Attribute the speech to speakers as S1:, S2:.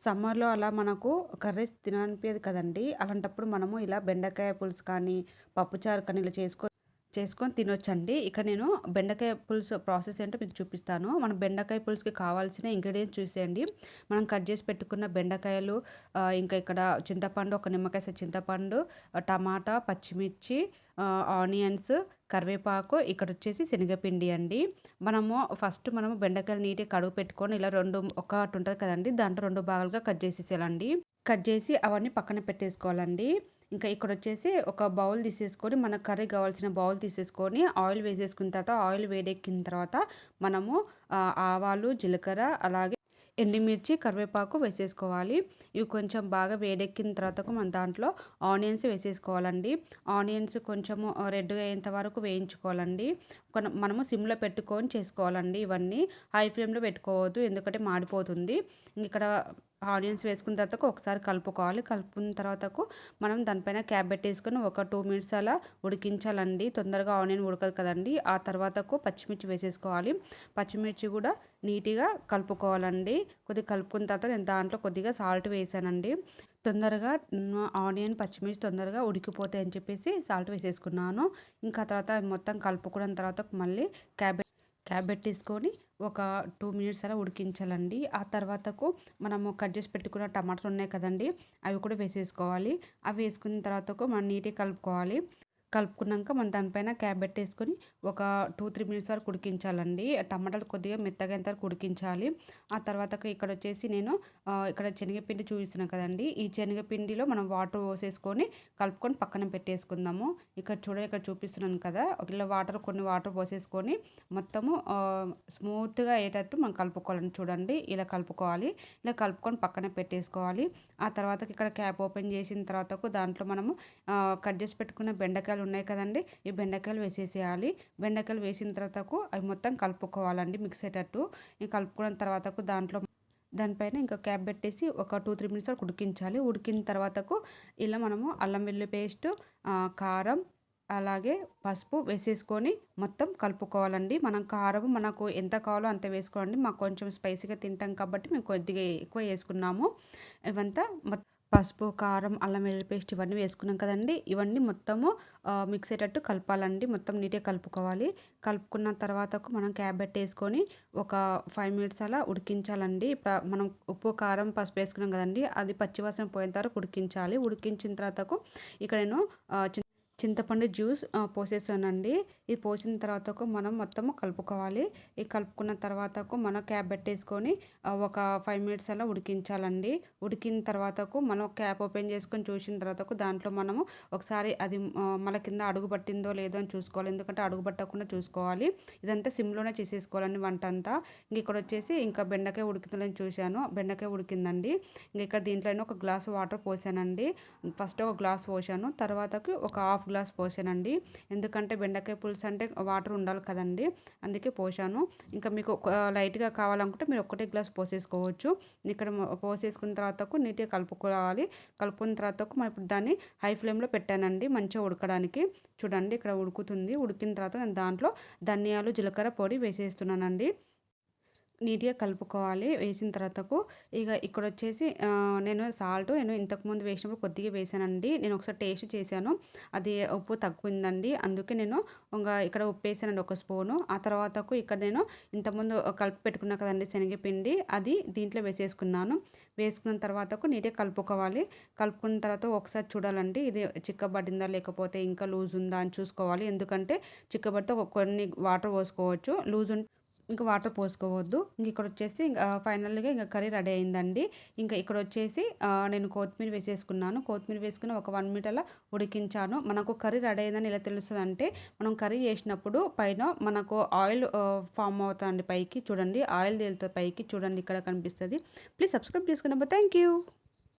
S1: సమ్మర్‌లో అలా మనకు కర్రీస్ తిననిపించదు కదండీ! అలాంటప్పుడు మనము ఇలా బెండకాయ పులుసు కానీ, పప్పుచారు కానీ ఇలా చేసుకో చేసుకొని తినొచ్చండి. ఇక్కడ నేను బెండకాయ పులుసు ప్రాసెస్ ఏంటో మీకు చూపిస్తాను. మన బెండకాయ పులుసుకి కావాల్సిన ఇంగ్రీడియంట్స్ చూసేయండి. మనం కట్ చేసి పెట్టుకున్న బెండకాయలు ఇంకా ఇక్కడ చింతపండు, ఒక నిమ్మకాయ చింతపండు, టమాటా, పచ్చిమిర్చి, ఆనియన్స్, కరివేపాకు, ఇక్కడ వచ్చేసి శనగపిండి అండి. మనము ఫస్ట్ మనము బెండకాయలు నీట్‌గా కడుగు పెట్టుకొని ఇలా రెండు ఒకటి ఉంటుంది కదండి దాంట్లో రెండు భాగాలుగా కట్ చేసేసేయాలండి. కట్ చేసి అవన్నీ పక్కన పెట్టేసుకోవాలండి. ఇంకా ఇక్కడ వచ్చేసి ఒక బౌల్ తీసేసుకొని మనకు కర్రీ కావాల్సిన బౌల్ తీసేసుకొని ఆయిల్ వేసేసుకున్న తర్వాత ఆయిల్ వేడెక్కిన తర్వాత మనము ఆవాలు, జీలకర్ర అలాగే ఎండుమిర్చి, కరివేపాకు వేసేసుకోవాలి. ఇవి కొంచెం బాగా వేడెక్కిన తర్వాత మన దాంట్లో ఆనియన్స్ వేసేసుకోవాలండి. ఆనియన్స్ కొంచెము రెడ్‌గా అయ్యేంత వరకు వేయించుకోవాలండి. మనము సిమ్‌లో పెట్టుకొని చేసుకోవాలండి ఇవన్నీ. హై ఫ్లేమ్‌లో పెట్టుకోవద్దు. ఎందుకంటే మాడిపోతుంది. ఇక్కడ ఆనియన్స్ వేసుకున్న తర్వాత ఒకసారి కలుపుకోవాలి. కలుపుకున్న తర్వాతకు మనం దానిపైన క్యాప్ పెట్టేసుకొని ఒక టూ మినిట్స్ అలా ఉడికించాలండి. తొందరగా ఆనియన్ ఉడకదు కదండి ఆ తర్వాతకు పచ్చిమిర్చి వేసేసుకోవాలి. పచ్చిమిర్చి కూడా నీట్‌గా కలుపుకోవాలండి. కొద్దిగా కలుపుకున్న తర్వాత నేను దాంట్లో కొద్దిగా సాల్ట్ వేసానండి. తొందరగా ఆనియన్, పచ్చిమిర్చి తొందరగా ఉడికిపోతాయి అని చెప్పేసి సాల్ట్ వేసేసుకున్నాను. ఇంకా తర్వాత మొత్తం కలుపుకున్న తర్వాత మళ్ళీ క్యాబ్ క్యాప్ పెట్టేసుకొని ఒక టూ మినిట్స్ అలా ఉడికించాలండి. ఆ తర్వాతకు మనము కట్ చేసి పెట్టుకున్న టమాటాలు ఉన్నాయి కదండీ! అవి కూడా వేసేసుకోవాలి. అవి వేసుకున్న తర్వాతకు మనం నీట్‌గా కలుపుకోవాలి. కలుపుకున్నాక మనం దానిపైన క్యాప్ పెట్టేసుకొని ఒక 2, 3 మినిట్స్ వరకు ఉడికించాలండి. టమాటాలు కొద్దిగా మెత్తగా ఎంత వరకు ఉడికించాలి. ఆ ఇక్కడ వచ్చేసి నేను ఇక్కడ శనగపిండి చూపిస్తున్నాను కదండి ఈ శనగపిండిలో మనం వాటర్ పోసేసుకొని కలుపుకొని పక్కన పెట్టేసుకుందాము. ఇక్కడ చూడండి ఇక్కడ చూపిస్తున్నాను కదా! ఇలా వాటర్ కొన్ని వాటర్ పోసేసుకొని మొత్తము స్మూత్‌గా అయ్యేటట్టు మనం కలుపుకోవాలని చూడండి. ఇలా కలుపుకోవాలి. ఇలా కలుపుకొని పక్కన పెట్టేసుకోవాలి. ఆ తర్వాత ఇక్కడ క్యాప్ ఓపెన్ చేసిన తర్వాత దాంట్లో మనము కట్ చేసి పెట్టుకున్న బెండకాయలు ఉన్నాయి కదండి ఈ బెండకాయలు వేసేసేయాలి. బెండకాయలు వేసిన తర్వాతకు అవి మొత్తం కలుపుకోవాలండి మిక్స్ అయ్యేటట్టు. కలుపుకున్న తర్వాతకు దాంట్లో దానిపైన ఇంకా క్యాప్ పెట్టేసి ఒక 2, 3 మినిట్స్ వరకు ఉడికించాలి. ఉడికిన తర్వాతకు ఇలా మనము అల్లం వెల్లుల్లి పేస్ట్, కారం, అలాగే పసుపు వేసేసుకొని మొత్తం కలుపుకోవాలండి. మనం కారం మనకు ఎంత కావాలో అంత వేసుకోండి. మాకు కొంచెం స్పైసీగా తింటాం కాబట్టి మేము కొద్దిగా ఎక్కువ వేసుకున్నాము. ఇవంతా పసుపు, కారం, అల్లం వెల్లుల్లి పేస్ట్ ఇవన్నీ వేసుకున్నాం కదండి ఇవన్నీ మొత్తము మిక్స్ అయ్యేటట్టు కలపాలండి. మొత్తం నీట్‌గా కలుపుకోవాలి. కలుపుకున్న తర్వాతకు మనం క్యాబెట్ పెట్టేసుకొని ఒక ఫైవ్ మినిట్స్ అలా ఉడికించాలండి. మనం ఉప్పు, కారం, పసుపు వేసుకున్నాం కదండి అది పచ్చివాసన పోయిన తర్వాత ఉడికించాలి. ఉడికించిన తర్వాతకు ఇక్కడ నేను చి చింతపండు జ్యూస్ పోసేసానండి. ఇది పోసిన తర్వాతకు మనం మొత్తము కలుపుకోవాలి. ఈ కలుపుకున్న తర్వాతకు మనం క్యాప్ పెట్టేసుకొని ఒక ఫైవ్ మినిట్స్ అలా ఉడికించాలండి. ఉడికిన తర్వాతకు మనం క్యాప్ ఓపెన్ చేసుకొని చూసిన తర్వాతకు దాంట్లో మనము ఒకసారి అది మన కింద అడుగు పట్టిందో లేదో అని చూసుకోవాలి. ఎందుకంటే అడుగు పట్టకుండా చూసుకోవాలి. ఇదంతా సిమ్‌లోనే చేసేసుకోవాలండి వంట అంతా ఇంక ఇక్కడ వచ్చేసి ఇంకా బెండకాయ ఉడికిందని చూశాను. బెండకాయ ఉడికిందండి. ఇంక ఇక్కడ దీంట్లో ఒక గ్లాస్ వాటర్ పోసానండి. ఫస్ట్ ఒక గ్లాస్ పోసాను. తర్వాతకి ఒక హాఫ్ గ్లాస్ పోసానండి. ఎందుకంటే బెండకాయ పులుసు అంటే వాటర్ ఉండాలి కదండి అందుకే పోసాను. ఇంకా మీకు ఒక లైట్‌గా కావాలనుకుంటే మీరు ఒక్కటే గ్లాస్ పోసేసుకోవచ్చు. ఇక్కడ పోసేసుకున్న తర్వాత నీట్‌గా కలుపుకోవాలి. కలుపుకున్న తర్వాత మనం ఇప్పుడు దాన్ని హై ఫ్లేమ్‌లో పెట్టానండి మంచిగా ఉడకడానికి. చూడండి ఇక్కడ ఉడుకుతుంది. ఉడికిన తర్వాత నేను దాంట్లో ధనియాలు, జీలకర్ర పొడి వేసేస్తున్నానండి. నీట్‌గా కలుపుకోవాలి. వేసిన తర్వాతకు ఇక ఇక్కడ వచ్చేసి నేను సాల్ట్ నేను ఇంతకుముందు వేసినప్పుడు కొద్దిగా వేసానండి. నేను ఒకసారి టేస్ట్ చేశాను. అది ఉప్పు తక్కువైందండి అందుకే నేను ఇంకా ఇక్కడ ఉప్పు వేసానండి ఒక స్పూను. ఆ తర్వాతకు ఇక్కడ నేను ఇంతకుముందు కలిపి పెట్టుకున్నా కదండి శనగపిండి అది దీంట్లో వేసేసుకున్నాను. వేసుకున్న తర్వాతకు నీట్‌గా కలుపుకోవాలి. కలుపుకున్న తర్వాత ఒకసారి చూడాలండి. ఇది చిక్కబడిందా లేకపోతే ఇంకా లూజ్ ఉందా అని చూసుకోవాలి. ఎందుకంటే చిక్కబడితే ఒక కొన్ని వాటర్ పోసుకోవచ్చు. లూజ్ ఉంటే ఇంకా వాటర్ పోసుకోవద్దు. ఇంక ఇక్కడొచ్చేసి ఇంకా ఫైనల్‌గా ఇంకా కర్రీ రెడీ అయిందండి. ఇంకా ఇక్కడ వచ్చేసి నేను కొత్తిమీర వేసేసుకున్నాను. కొత్తిమీర వేసుకుని ఒక వన్ మినిట్ అలా ఉడికించాను. మనకు కర్రీ రెడీ అయిందని ఎలా తెలుస్తుంది అంటే మనం కర్రీ చేసినప్పుడు పైన మనకు ఆయిల్ ఫామ్ అవుతుంది పైకి చూడండి. ఆయిల్ తేలుతుంది పైకి చూడండి ఇక్కడ కనిపిస్తుంది ప్లీజ్ సబ్స్క్రైబ్ చేసుకున్నప్పుడు థ్యాంక్ యూ.